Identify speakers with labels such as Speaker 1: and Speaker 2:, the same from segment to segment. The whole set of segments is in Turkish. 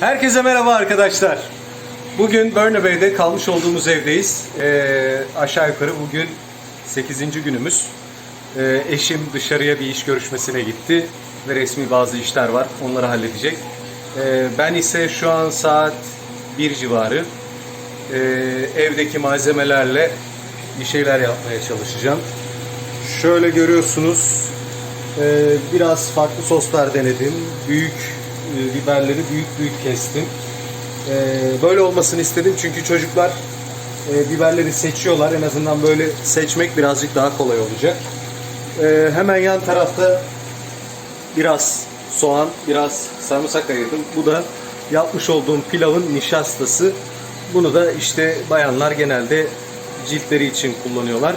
Speaker 1: Herkese merhaba arkadaşlar. Bugün Bernabé'de kalmış olduğumuz evdeyiz. Ee, aşağı yukarı bugün 8. günümüz. Ee, eşim dışarıya bir iş görüşmesine gitti ve resmi bazı işler var. Onları halledecek. Ee, ben ise şu an saat 1 civarı ee, evdeki malzemelerle bir şeyler yapmaya çalışacağım. Şöyle görüyorsunuz biraz farklı soslar denedim. Büyük e, biberleri büyük büyük kestim. Ee, böyle olmasını istedim çünkü çocuklar e, biberleri seçiyorlar. En azından böyle seçmek birazcık daha kolay olacak. Ee, hemen yan tarafta biraz soğan, biraz sarımsak ayırdım. Bu da yapmış olduğum pilavın nişastası. Bunu da işte bayanlar genelde ciltleri için kullanıyorlar.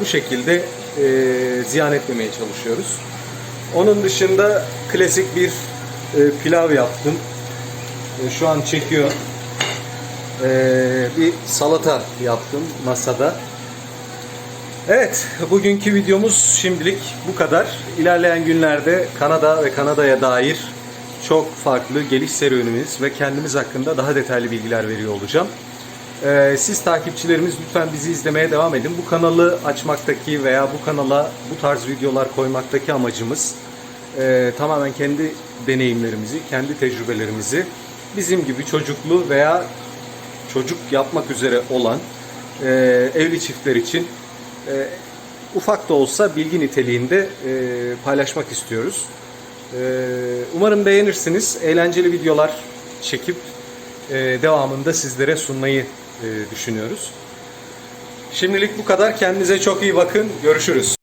Speaker 1: Bu şekilde e, ziyan etmemeye çalışıyoruz. Onun dışında klasik bir e, pilav yaptım. E, şu an çekiyor. E, bir salata yaptım masada. Evet, bugünkü videomuz şimdilik bu kadar. İlerleyen günlerde Kanada ve Kanada'ya dair çok farklı geliş serüvenimiz ve kendimiz hakkında daha detaylı bilgiler veriyor olacağım. Ee, siz takipçilerimiz lütfen bizi izlemeye devam edin. Bu kanalı açmaktaki veya bu kanala bu tarz videolar koymaktaki amacımız e, tamamen kendi deneyimlerimizi, kendi tecrübelerimizi bizim gibi çocuklu veya çocuk yapmak üzere olan e, evli çiftler için e, ufak da olsa bilgi niteliğinde e, paylaşmak istiyoruz. E, umarım beğenirsiniz. Eğlenceli videolar çekip e, devamında sizlere sunmayı e, düşünüyoruz. Şimdilik bu kadar. Kendinize çok iyi bakın. Görüşürüz.